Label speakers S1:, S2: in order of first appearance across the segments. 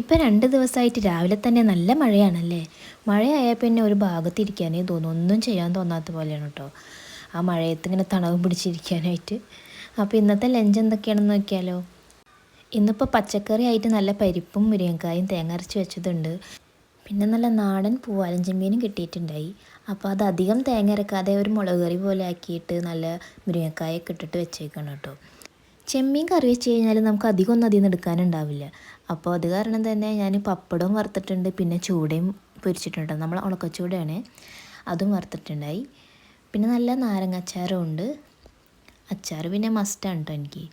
S1: ഇപ്പം രണ്ട് ദിവസമായിട്ട് രാവിലെ തന്നെ നല്ല മഴയാണല്ലേ? മഴയായാൽ പിന്നെ ഒരു ഭാഗത്തിരിക്കാനേ തോന്നും. ഒന്നും ചെയ്യാൻ തോന്നാത്ത പോലെയാണ് കേട്ടോ ആ മഴയത്ത് ഇങ്ങനെ തണവും പിടിച്ചിരിക്കാനായിട്ട്. അപ്പോൾ ഇന്നത്തെ ലഞ്ച് എന്തൊക്കെയാണെന്ന് നോക്കിയാലോ? ഇന്നിപ്പോൾ പച്ചക്കറി ആയിട്ട് നല്ല പരിപ്പും മുരിങ്ങക്കായും തേങ്ങ അരച്ച് വെച്ചതുണ്ട്. പിന്നെ നല്ല നാടൻ പൂവാലൻ ചെമ്മീനും കിട്ടിയിട്ടുണ്ടായി. അപ്പോൾ അത് അധികം തേങ്ങ അരക്കാതെ ഒരു മുളക് കറി പോലെ ആക്കിയിട്ട് നല്ല മുരിങ്ങക്കായൊക്കെ ഇട്ടിട്ട് വെച്ചേക്കണം കേട്ടോ ചെമ്മീൻ കറി വെച്ച് കഴിഞ്ഞാൽ നമുക്ക് അധികം ഒന്നും അതിൽ നിന്ന് എടുക്കാനുണ്ടാവില്ല. അപ്പോൾ അത് കാരണം തന്നെ ഞാൻ പപ്പടവും വറുത്തിട്ടുണ്ട് പിന്നെ ചൂടയും പൊരിച്ചിട്ടുണ്ട്. നമ്മൾ ഉണക്കച്ചൂടയാണ് അതും വറുത്തിട്ടുണ്ടായി. പിന്നെ നല്ല നാരങ്ങ അച്ചാറും ഉണ്ട് അച്ചാർ പിന്നെ മസ്റ്റാണ് കേട്ടോ എനിക്ക്.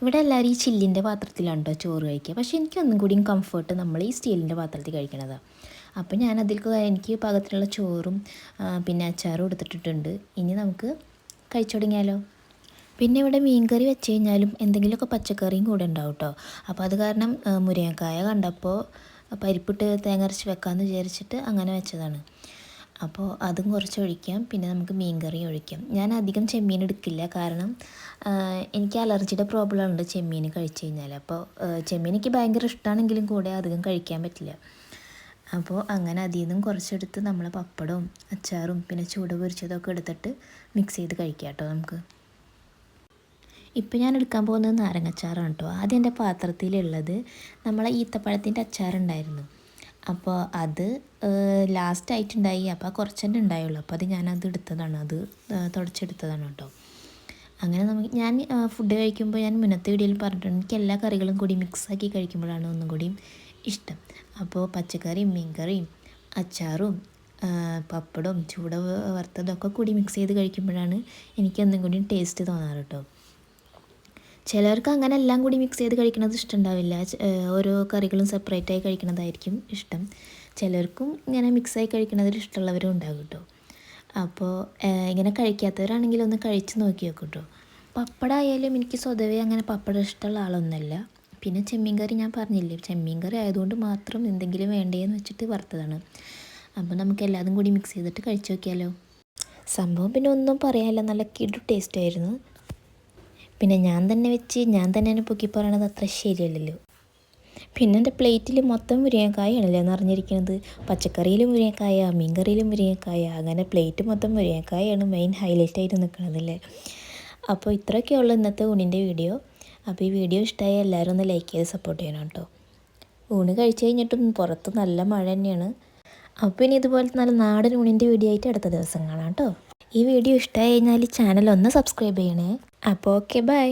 S1: ഇവിടെ എല്ലാവരും ഈ ചില്ലിന്റെ പാത്രത്തിലാണ് കേട്ടോ ചോറ് കഴിക്കുക. പക്ഷേ എനിക്ക് ഒന്നും കൂടിയും കംഫർട്ട് നമ്മൾ ഈ സ്റ്റീലിന്റെ പാത്രത്തിൽ കഴിക്കണതാണ് അപ്പോൾ ഞാൻ അതിൽ എനിക്ക് പാകത്തിലുള്ള ചോറും പിന്നെ അച്ചാറും എടുത്തിട്ടിട്ടുണ്ട്. ഇനി നമുക്ക് കഴിച്ചു തുടങ്ങിയാലോ പിന്നെ ഇവിടെ മീൻകറി വെച്ച് കഴിഞ്ഞാലും എന്തെങ്കിലുമൊക്കെ പച്ചക്കറിയും കൂടെ ഉണ്ടാവും കേട്ടോ അപ്പോൾ അത് കാരണം മുരിങ്ങക്കായ കണ്ടപ്പോൾ പരിപ്പിട്ട് തേങ്ങ അരച്ച് വെക്കാമെന്ന് വിചാരിച്ചിട്ട് അങ്ങനെ വെച്ചതാണ്. അപ്പോൾ അതും കുറച്ച് ഒഴിക്കാം. പിന്നെ നമുക്ക് മീൻകറി ഒഴിക്കാം. ഞാൻ അധികം ചെമ്മീൻ എടുക്കില്ല. കാരണം എനിക്ക് അലർജിയുടെ പ്രോബ്ലം ഉണ്ട് ചെമ്മീൻ കഴിച്ച് കഴിഞ്ഞാൽ അപ്പോൾ ചെമ്മീൻ എനിക്ക് ഭയങ്കര ഇഷ്ടമാണെങ്കിലും കൂടെ അധികം കഴിക്കാൻ പറ്റില്ല. അപ്പോൾ അങ്ങനെ അതിൽ നിന്നും കുറച്ചെടുത്ത് നമ്മൾ പപ്പടവും അച്ചാറും പിന്നെ ചൂട് പൊരിച്ചതൊക്കെ എടുത്തിട്ട് മിക്സ് ചെയ്ത് കഴിക്കാം കേട്ടോ നമുക്ക്. ഇപ്പം ഞാൻ എടുക്കാൻ പോകുന്നത് നാരങ്ങച്ചാറാണ് കേട്ടോ. ആദ്യം എന്റെ പാത്രത്തിലുള്ളത് നമ്മളെ ഈത്തപ്പഴത്തിന്റെ അച്ചാറുണ്ടായിരുന്നു. അപ്പോൾ അത് ലാസ്റ്റ് ആയിട്ടുണ്ടായി. അപ്പോൾ കുറച്ച് തന്നെ ഉണ്ടായുള്ളൂ. അപ്പോൾ അത് ഞാനത് എടുത്തതാണ്. അത് തുടച്ചെടുത്തതാണ് കേട്ടോ. അങ്ങനെ നമുക്ക് ഞാൻ ഫുഡ് കഴിക്കുമ്പോൾ ഞാൻ മുന്നത്തെ വീഡിയോയിൽ പറഞ്ഞിട്ടുണ്ട്. എനിക്ക് എല്ലാ കറികളും കൂടി മിക്സാക്കി കഴിക്കുമ്പോഴാണ് ഒന്നും കൂടിയും ഇഷ്ടം. അപ്പോൾ പച്ചക്കറിയും മീൻകറിയും അച്ചാറും പപ്പടവും ചൂട വറുത്തതൊക്കെ കൂടി മിക്സ് ചെയ്ത് കഴിക്കുമ്പോഴാണ് എനിക്ക് ഒന്നും കൂടി ടേസ്റ്റ് തോന്നാറ് കേട്ടോ. ചിലർക്ക് അങ്ങനെ എല്ലാം കൂടി മിക്സ് ചെയ്ത് കഴിക്കുന്നത് ഇഷ്ടമുണ്ടാവില്ല ഓരോ കറികളും സെപ്പറേറ്റ് ആയി കഴിക്കുന്നതായിരിക്കും ഇഷ്ടം. ചിലർക്കും ഇങ്ങനെ മിക്സായി കഴിക്കുന്നതിൽ ഇഷ്ടമുള്ളവരും ഉണ്ടാകും കേട്ടോ. അപ്പോൾ ഇങ്ങനെ കഴിക്കാത്തവരാണെങ്കിൽ ഒന്ന് കഴിച്ച് നോക്കി നോക്കും കേട്ടോ. പപ്പടമായാലും എനിക്ക് സ്വതവേ അങ്ങനെ പപ്പടം ഇഷ്ടമുള്ള ആളൊന്നുമല്ല. പിന്നെ ചെമ്മീൻ കറി ഞാൻ പറഞ്ഞില്ലേ ചെമ്മീൻ കറി ആയതുകൊണ്ട് മാത്രം എന്തെങ്കിലും വേണ്ടേന്ന് വെച്ചിട്ട് വറുത്തതാണ്. അപ്പോൾ നമുക്ക് എല്ലാതും കൂടി മിക്സ് ചെയ്തിട്ട് കഴിച്ച് നോക്കിയാലോ. സംഭവം പിന്നെ ഒന്നും പറയാനില്ല നല്ല കിടു ടേസ്റ്റ് ആയിരുന്നു. പിന്നെ ഞാൻ തന്നെ വെച്ച് ഞാൻ തന്നെ തന്നെ പൊക്കി പറയണത് അത്ര ശരിയല്ലല്ലോ. പിന്നെ എന്റെ പ്ലേറ്റിൽ മൊത്തം മുരിങ്ങക്കായാണല്ലേ നിറഞ്ഞിരിക്കുന്നത് പച്ചക്കറിയിലും മുരിങ്ങക്കായ മീൻകറിയിലും മുരിങ്ങക്കായ അങ്ങനെ പ്ലേറ്റ് മൊത്തം മുരിങ്ങക്കായാണ് മെയിൻ ഹൈലൈറ്റ് ആയിട്ട് നിൽക്കണതല്ലേ. അപ്പോൾ ഇത്രയൊക്കെയുള്ള ഇന്നത്തെ ഊണിന്റെ വീഡിയോ. അപ്പോൾ ഈ വീഡിയോ ഇഷ്ടമായ എല്ലാവരും ഒന്ന് ലൈക്ക് ചെയ്ത് സപ്പോർട്ട് ചെയ്യണം കേട്ടോ. ഊണ് കഴിച്ചു കഴിഞ്ഞിട്ടും പുറത്ത് നല്ല മഴ തന്നെയാണ്. അപ്പോൾ ഇനി ഇതുപോലത്തെ നല്ല നാടൻ ഊണിന്റെ വീഡിയോ ആയിട്ട് അടുത്ത ദിവസം കാണാം കേട്ടോ. ഈ വീഡിയോ ഇഷ്ടമായി കഴിഞ്ഞാൽ ചാനൽ ഒന്ന് സബ്സ്ക്രൈബ് ചെയ്യണേ. അപ്പോൾ ഓക്കെ ബൈ